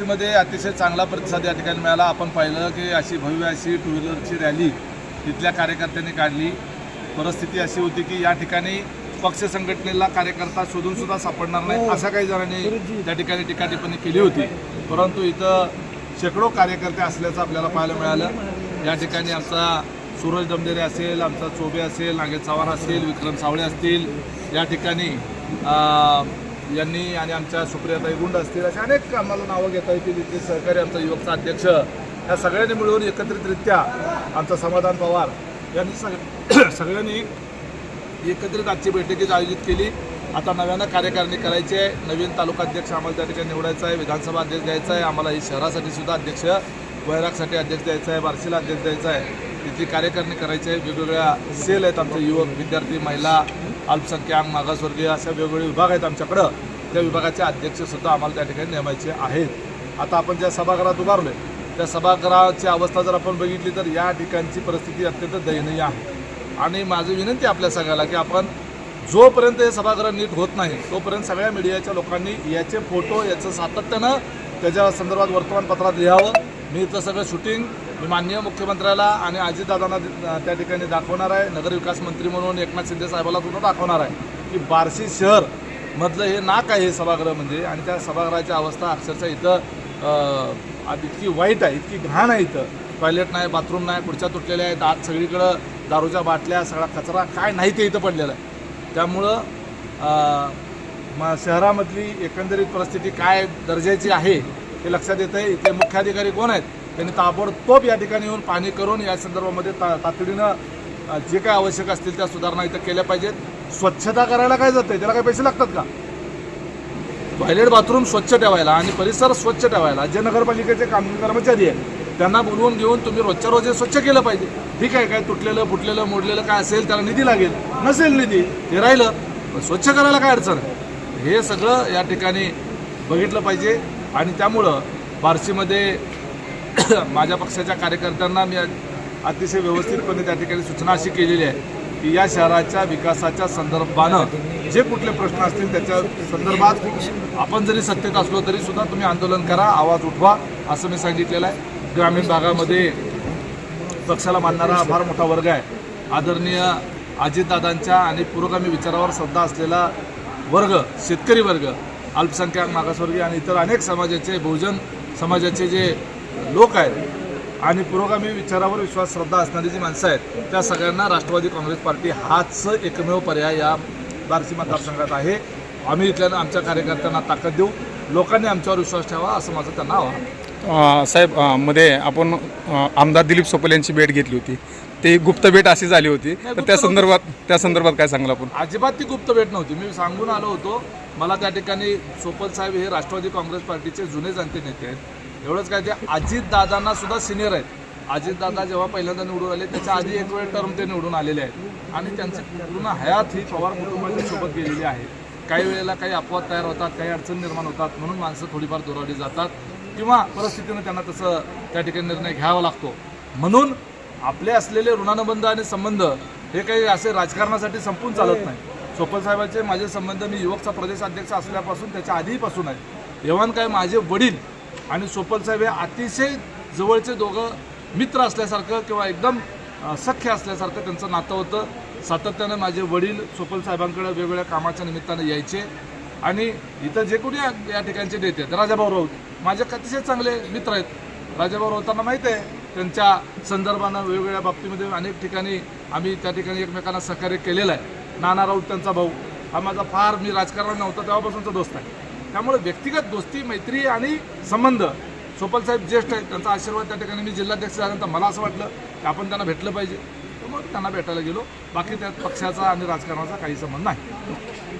बार्शीमध्ये अतिशय चांगला प्रतिसाद या ठिकाणी मिळाला. आपण पाहिलं की अशी भव्य अशी टू व्हीलरची रॅली तिथल्या कार्यकर्त्यांनी काढली. परिस्थिती अशी होती की या ठिकाणी पक्ष संघटनेला कार्यकर्ता शोधून सुद्धा सापडणार नाही अशा काही जणांनी त्या ठिकाणी टीका टिप्पणी केली होती. परंतु इथं शेकडो कार्यकर्ते असल्याचं आपल्याला पाहायला मिळालं. या ठिकाणी आमचा सूरज डमदेरे असेल आमचा चोबे असेल नागेश चव्हाण असेल विक्रम सावळे असतील. या ठिकाणी यांनी आणि आमच्या सुप्रियाताई गुंड असतील असे अनेक आम्हाला नावं घेता येतील. इथले सहकारी आमचा युवकचा अध्यक्ष. या सगळ्यांनी मिळून एकत्रितरित्या आमचा समाधान पवार यांनी सग सगळ्यांनी एकत्रित आजची बैठकीत आयोजित केली. आता नव्यानं कार्यकारिणी करायची आहे. नवीन तालुका अध्यक्ष आम्हाला त्या ठिकाणी निवडायचा आहे. विधानसभा अध्यक्ष द्यायचा आहे. आम्हाला ही शहरासाठी सुद्धा अध्यक्ष वैरागसाठी अध्यक्ष द्यायचा आहे. बार्शीला अध्यक्ष द्यायचा आहे. तिथली कार्यकारिणी करायची आहे. वेगवेगळ्या सेल आहेत आमचे युवक विद्यार्थी महिला अल्पसंख्याक मागासवर्गीय अशा वेगवेगळे विभाग आहेत आमच्याकडं. त्या विभागाचे अध्यक्षसुद्धा आम्हाला त्या ठिकाणी नेमायचे आहेत. आता आपण ज्या सभागृहात उभारलोय त्या सभागृहाची अवस्था जर आपण बघितली तर या ठिकाणची परिस्थिती अत्यंत दयनीय आहे. आणि माझी विनंती आपल्या सगळ्याला की आपण जोपर्यंत हे सभागृह नीट होत नाही तोपर्यंत सगळ्या मीडियाच्या लोकांनी याचे फोटो याचं सातत्यानं त्याच्या संदर्भात वर्तमानपत्रात लिहावं. मी इथं सगळं शूटिंग मी माननीय मुख्यमंत्र्याला आणि अजितदादांना त्या ठिकाणी दाखवणार आहे. नगरविकास मंत्री म्हणून एकनाथ शिंदे साहेबाला सुद्धा दाखवणार आहे की बार्शी शहर मधलं हे नाक आहे हे सभागृह म्हणजे. आणि त्या सभागृहाची अवस्था अक्षरशः इथं इतकी वाईट आहे इतकी घाण आहे इथं. टॉयलेट नाही बाथरूम नाही खुर्च्या तुटलेल्या आहेत. आत सगळीकडं दारूच्या बाटल्या सगळा कचरा काय नाही ते इथं पडलेलं आहे. त्यामुळं म शहरामधली एकंदरीत परिस्थिती काय दर्जाची आहे हे लक्षात येतं आहे इथले मुख्याधिकारी कोण आहेत? त्यांनी ताबडतोब या ठिकाणी येऊन पाहणी करून या संदर्भामध्ये ता तातडीनं जे काय आवश्यक असतील त्या सुधारणा इथं केल्या पाहिजेत. स्वच्छता करायला काय जाते त्याला काय पैसे लागतात का? टॉयलेट बाथरूम स्वच्छ ठेवायला आणि परिसर स्वच्छ ठेवायला जे नगरपालिकेचे काम कर्मचारी आहेत त्यांना बोलवून घेऊन तुम्ही रोजच्या रोज स्वच्छ केलं पाहिजे. ठीक आहे काय तुटलेलं फुटलेलं मोडलेलं काय असेल त्याला निधी लागेल. नसेल निधी ते राहिलं. पण स्वच्छ करायला काय अडचण आहे? हे सगळं या ठिकाणी बघितलं पाहिजे. आणि त्यामुळं बार्शीमध्ये माझ्या पक्षाच्या कार्यकर्त्यांना मी अतिशय व्यवस्थितपणे त्या ठिकाणी सूचना अशी केलेली आहे की या शहराच्या विकासाच्या संदर्भानं जे कुठले प्रश्न असतील त्याच्या संदर्भात आपण जरी सत्तेत असलो तरी सुद्धा तुम्ही आंदोलन करा आवाज उठवा असं मी सांगितलेलं आहे. ग्रामीण भागामध्ये पक्षाला मानणारा फार मोठा वर्ग आहे. आदरणीय अजितदादांच्या आणि पुरोगामी विचारावर श्रद्धा असलेला वर्ग शेतकरी वर्ग अल्पसंख्याक मागासवर्गीय आणि इतर अनेक समाजाचे बहुजन समाजाचे जे लोक आहेत. आणि पुरोगामी विचारावर विश्वास श्रद्धा असणारी जी माणसं आहेत त्या सगळ्यांना राष्ट्रवादी काँग्रेस पार्टी हाच एकमेव पर्याय या बार्शी मतदारसंघात आहे. आम्ही इथल्या आमच्या कार्यकर्त्यांना ताकद देऊ. लोकांनी आमच्यावर विश्वास ठेवा असं माझं त्यांना आवाहन साहेबमध्ये आपण आमदार दिलीप सोपल यांची भेट घेतली होती. ते गुप्त भेट अशी झाली होती. तर त्या संदर्भात त्या संदर्भात काय सांगला आपण? अजिबात ती गुप्त भेट नव्हती. मी सांगून आलो होतो मला त्या ठिकाणी सोपल साहेब हे राष्ट्रवादी काँग्रेस पार्टीचे जुने जाणते नेते आहेत. एवढंच काय ते अजितदादांना सुद्धा सिनियर आहेत. अजितदादा जेव्हा पहिल्यांदा निवडून आले त्याच्या आधी एक वेळ टर्म ते निवडून आलेले आहेत. आणि त्यांची पूर्ण हयात ही पवार कुटुंबाच्या सोबत गेलेली आहे. काही वेळेला काही अपवाद तयार होतात काही अडचण निर्माण होतात म्हणून माणसं थोडीफार दुरावली जातात किंवा परिस्थितीनं त्यांना तसं त्या ठिकाणी निर्णय घ्यावा लागतो. म्हणून आपले असलेले ऋणानुबंध आणि संबंध हे काही असे राजकारणासाठी संपून चालत नाही. सोपल साहेबांचे माझे संबंध मी युवकचा प्रदेश अध्यक्ष असल्यापासून त्याच्या आधीपासून आहे एव्हान काय माझे वडील आणि सोपल साहेब हे अतिशय जवळचे दोघं मित्र असल्यासारखं किंवा एकदम सख्य असल्यासारखं त्यांचं नातं होतं. सातत्यानं माझे वडील सोपल साहेबांकडे वेगवेगळ्या कामाच्या निमित्तानं यायचे. आणि इथं जे कोणी या या ठिकाणचे नेते आहेत राजाभाऊ राऊत माझे अतिशय चांगले मित्र आहेत. राजाभाऊ राऊतांना माहीत आहे त्यांच्या संदर्भानं वेगवेगळ्या बाबतीमध्ये अनेक ठिकाणी आम्ही त्या ठिकाणी एकमेकांना सहकार्य केलेलं आहे. नाना राऊत त्यांचा भाऊ हा माझा फार मी राजकारणात नव्हता तेव्हापासूनचा दोस्त आहे. त्यामुळे व्यक्तिगत दोस्ती मैत्री आणि संबंध. सोपल साहेब ज्येष्ठ आहेत त्यांचा आशीर्वाद त्या ठिकाणी मी जिल्हाध्यक्ष झाल्यानंतर मला असं वाटलं की आपण त्यांना भेटलं पाहिजे. तर मग त्यांना भेटायला गेलो. बाकी त्यात पक्षाचा आणि राजकारणाचा काही संबंध नाही.